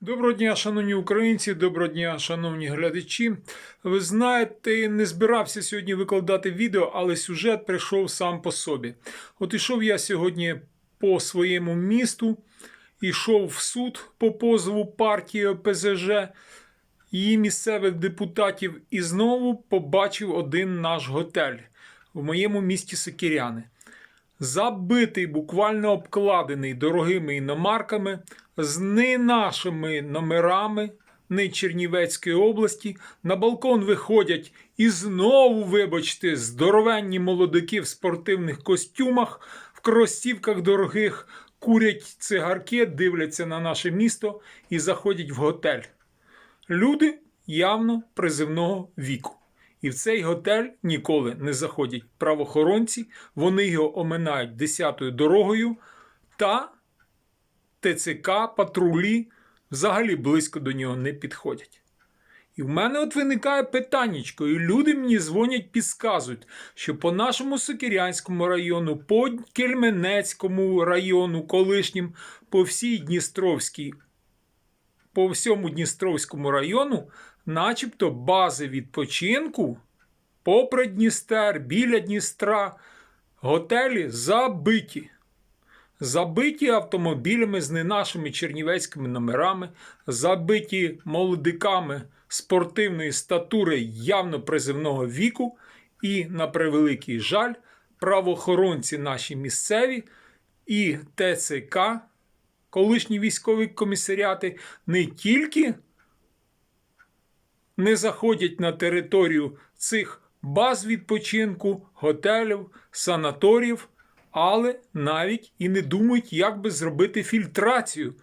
Доброго дня, шановні українці, доброго дня, шановні глядачі. Ви знаєте, не збирався сьогодні викладати відео, але сюжет прийшов сам по собі. От ішов я сьогодні по своєму місту, ішов в суд по позову партії ОПЗЖ, її місцевих депутатів, і знову побачив один наш готель в моєму місті Сокіряни. Забитий, буквально обкладений дорогими іномарками, з не нашими номерами, не Чернівецької області. На балкон виходять і знову, вибачте, здоровенні молодики в спортивних костюмах, в кросівках дорогих, курять цигарки, дивляться на наше місто і заходять в готель. Люди явно призивного віку. І в цей готель ніколи не заходять правоохоронці, вони його оминають десятою дорогою, та ТЦК, патрулі взагалі близько до нього не підходять. І в мене от виникає питаннячко, і люди мені дзвонять, підказують, що по нашому Сокирянському району, по Кельменецькому району, колишнім, по всій Дністровській, по всьому Дністровському району, начебто бази відпочинку, попри Дністер, біля Дністра, готелі забиті. Забиті автомобілями з не нашими чернівецькими номерами, забиті молодиками спортивної статури явно призивного віку, і, на превеликий жаль, правоохоронці наші місцеві і ТЦК, колишні військові комісаріати, не тільки не заходять на територію цих баз відпочинку, готелів, санаторіїв, але навіть і не думають, як би зробити фільтрацію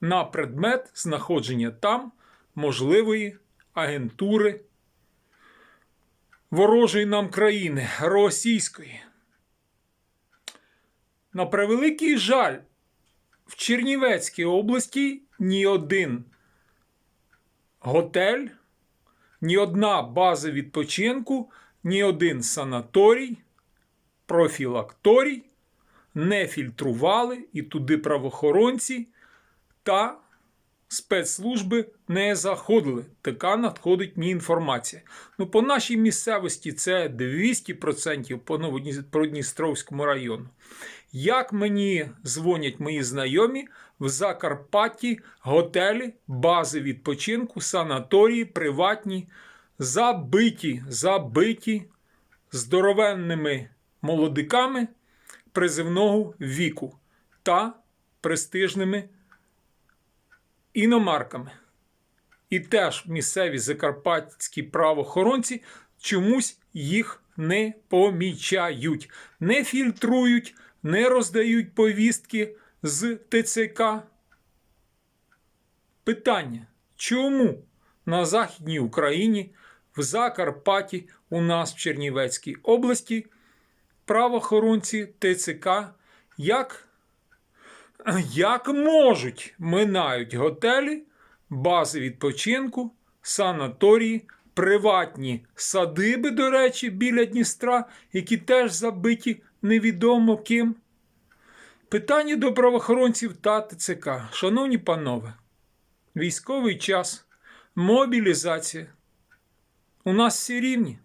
на предмет знаходження там можливої агентури ворожої нам країни російської. На превеликий жаль, в Чернівецькій області ні один готель, ні одна база відпочинку, ні один санаторій, профілакторій не фільтрували і туди правоохоронці та спецслужби не заходили. Така надходить мені інформація. Ну, по нашій місцевості це 200% по Новодністровському району. Як мені дзвонять мої знайомі в Закарпатті готелі, бази відпочинку, санаторії, приватні, забиті, забиті здоровенними молодиками призивного віку та престижними іномарками. І теж місцеві закарпатські правоохоронці чомусь їх не помічають, не фільтрують, не роздають повістки з ТЦК. Питання, чому на Західній Україні, в Закарпатті, у нас в Чернівецькій області правоохоронці ТЦК як, як можуть минають готелі, бази відпочинку, санаторії, приватні садиби, до речі, біля Дністра, які теж забиті невідомо ким. Питання до правоохоронців та ТЦК. Шановні панове, військовий час, мобілізація. У нас всі рівні.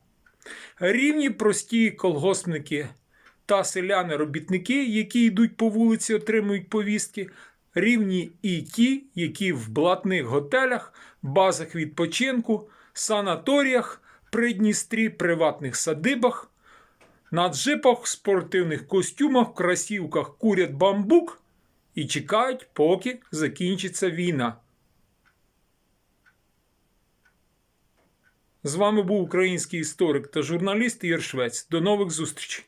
Рівні прості колгоспники та селяни-робітники, які йдуть по вулиці, отримують повістки, рівні і ті, які в блатних готелях, базах відпочинку, санаторіях, при Дністрі, приватних садибах, на джипах, спортивних костюмах, красівках курять бамбук і чекають, поки закінчиться війна. З вами був український історик та журналіст Ігор Швець. До нових зустрічей!